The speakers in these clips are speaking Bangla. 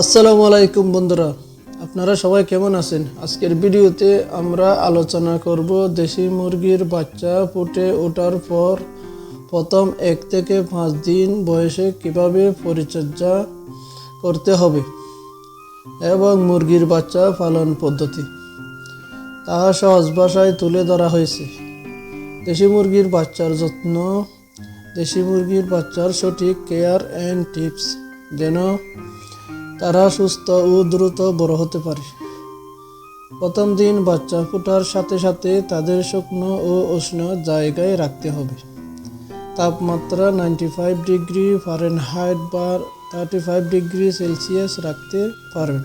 আসসালামু আলাইকুম বন্ধুরা, আপনারা সবাই কেমন আছেন? আজকের ভিডিওতে আমরা আলোচনা করব দেশি মুরগির বাচ্চা ফুটে ওঠার পর প্রথম এক থেকে পাঁচ দিন বয়সে কীভাবে পরিচর্যা করতে হবে এবং মুরগির বাচ্চা পালন পদ্ধতি। তা সহজ ভাষায় তুলে ধরা হয়েছে। দেশি মুরগির বাচ্চার যত্ন, দেশি মুরগির বাচ্চার সঠিক কেয়ার অ্যান্ড টিপস যেন তারা সুস্থ ও দ্রুত বড় হতে পারে। প্রথম দিন বাচ্চা ফোটার সাথে সাথে তাদের শুকনো ও উষ্ণ জায়গায় রাখতে হবে। তাপমাত্রা নাইনটি ফাইভ ডিগ্রি ফারেনহাইট বা থার্টি ফাইভ ডিগ্রি সেলসিয়াস রাখতে পারবেন।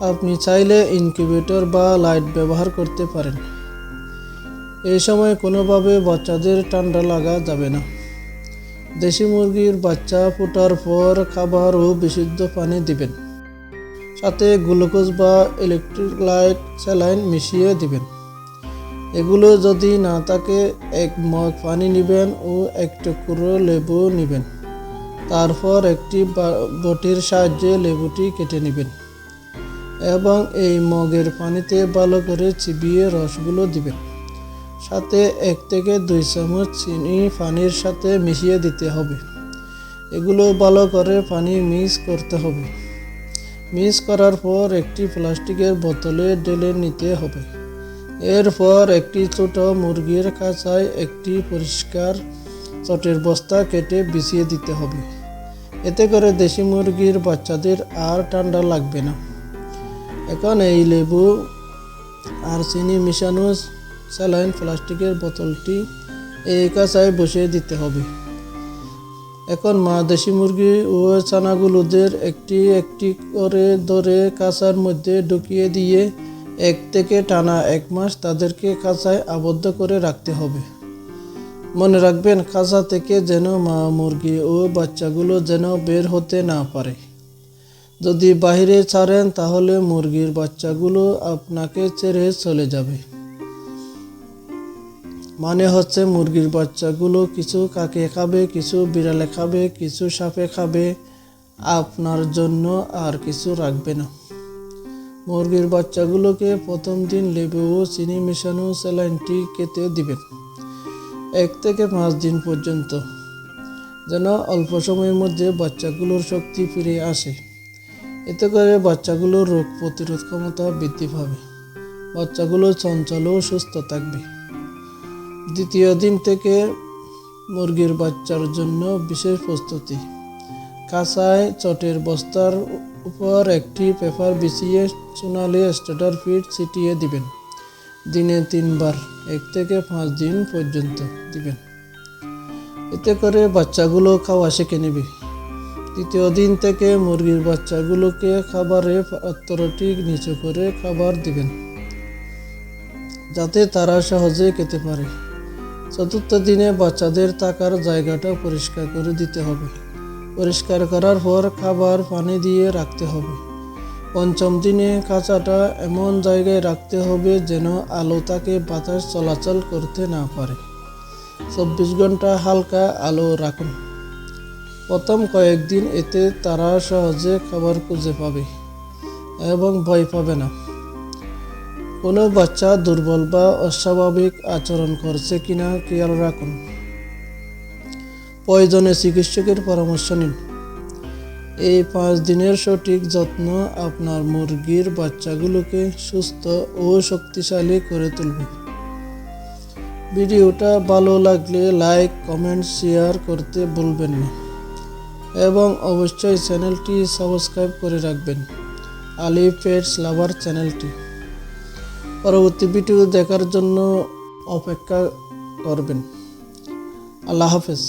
আপনি চাইলে ইনকিউবেটর বা লাইট ব্যবহার করতে পারেন। এই সময় কোনোভাবে বাচ্চাদের ঠান্ডা লাগা যাবে না। দেশি মুরগির বাচ্চা ফোটার পর খাবার ও বিশুদ্ধ পানি দিবেন। সাথে গ্লুকোজ বা ইলেকট্রিক লাইট স্যালাইন মিশিয়ে দিবেন। এগুলো যদি না থাকে, এক মগ পানি নেবেন ও এক টুকরো লেবু নেবেন। তারপর একটি বটির সাহায্যে লেবুটি কেটে নেবেন। এবং এই মগের পানিতে ভালো করে চিবিয়ে রসগুলো দিবেন। সাথে এক থেকে দুই চামচ চিনি পানির সাথে মিশিয়ে দিতে হবে। এগুলো ভালো করে পানি মিক্স করতে হবে। মিক্স করার পর একটি প্লাস্টিকের বোতলে ঢেলে নিতে হবে। এরপর একটি ছোট মুরগির কাঁচায় একটি পরিষ্কার চটের বস্তা কেটে বিছিয়ে দিতে হবে। এতে করে দেশি মুরগির বাচ্চাদের আর ঠান্ডা লাগবে না। এখন এই লেবু আর চিনি মিশানো স্যালাইন প্লাস্টিকের বোতলটি এই কাঁচায় বসিয়ে দিতে হবে। এখন মা দেশি মুরগি ও ছানাগুলোদের একটি একটি করে ধরে কাঁচার মধ্যে ঢুকিয়ে দিয়ে এক থেকে টানা এক মাস তাদেরকে কাঁচায় আবদ্ধ করে রাখতে হবে। মনে রাখবেন, কাঁচা থেকে যেন মা মুরগি ও বাচ্চাগুলো যেন বের হতে না পারে। যদি বাইরে ছাড়েন, তাহলে মুরগির বাচ্চাগুলো আপনাকে ছেড়ে চলে যাবে। মানে হচ্ছে মুরগির বাচ্চাগুলো কিছু কাকে খাবে, কিছু বিড়ালে খাবে, কিছু সাপে খাবে। আপনার জন্য আর কিছু রাখবে না। মুরগির বাচ্চাগুলোকে প্রথম দিন লেবু ও চিনি মেশানো স্যালাইনটি খেতে দিবেন। এক থেকে পাঁচ দিন পর্যন্ত, যেন অল্প সময়ের মধ্যে বাচ্চাগুলোর শক্তি ফিরে আসে। এতে করে বাচ্চাগুলোর রোগ প্রতিরোধ ক্ষমতা বৃদ্ধি পাবে। বাচ্চাগুলো চঞ্চল ও সুস্থ থাকবে। দ্বিতীয় দিন থেকে মুরগির বাচ্চার জন্য বিশেষ প্রস্তুতি। কাঁচায় চটের বস্তার উপর একটি পেপার বিছিয়ে সোনালি স্টার্টার ফিড ছিটিয়ে দিবেন। দিনে তিনবার, এক থেকে পাঁচ দিন পর্যন্ত দিবেন। এতে করে বাচ্চাগুলো খাওয়া শিখে নেবে। তৃতীয় দিন থেকে মুরগির বাচ্চাগুলোকে খাবারে পাত্রটি নিচু করে খাবার দিবেন, যাতে তারা সহজে খেতে পারে। চতুর্থ দিনে বাচ্চাদের থাকার জায়গাটা পরিষ্কার করে দিতে হবে। পরিষ্কার করার পর খাবার পানি দিয়ে রাখতে হবে। পঞ্চম দিনে কাঁচাটা এমন জায়গায় রাখতে হবে যেন আলো তাকে বাতাস চলাচল করতে না পারে। চব্বিশ ঘণ্টা হালকা আলো রাখুন। প্রথম কয়েকদিন এতে তারা সহজে খাবার খুঁজে পাবে এবং ভয় পাবে না। কোনো বাচ্চা দুর্বল বা অস্বাভাবিক আচরণ করছে কিনা খেয়াল রাখুন। প্রয়োজনে চিকিৎসকের পরামর্শ নিন। এই পাঁচ দিনের সঠিক যত্ন আপনার মুরগির বাচ্চাগুলোকে সুস্থ ও শক্তিশালী করে তুলবে। ভিডিওটা ভালো লাগলে লাইক, কমেন্ট, শেয়ার করতে ভুলবেন না। এবং অবশ্যই চ্যানেলটি সাবস্ক্রাইব করে রাখবেন। আলি পেটস লাভার চ্যানেলটি। পরবর্তী ভিডিও দেখার জন্য অপেক্ষা করবেন। আল্লাহ হাফেজ।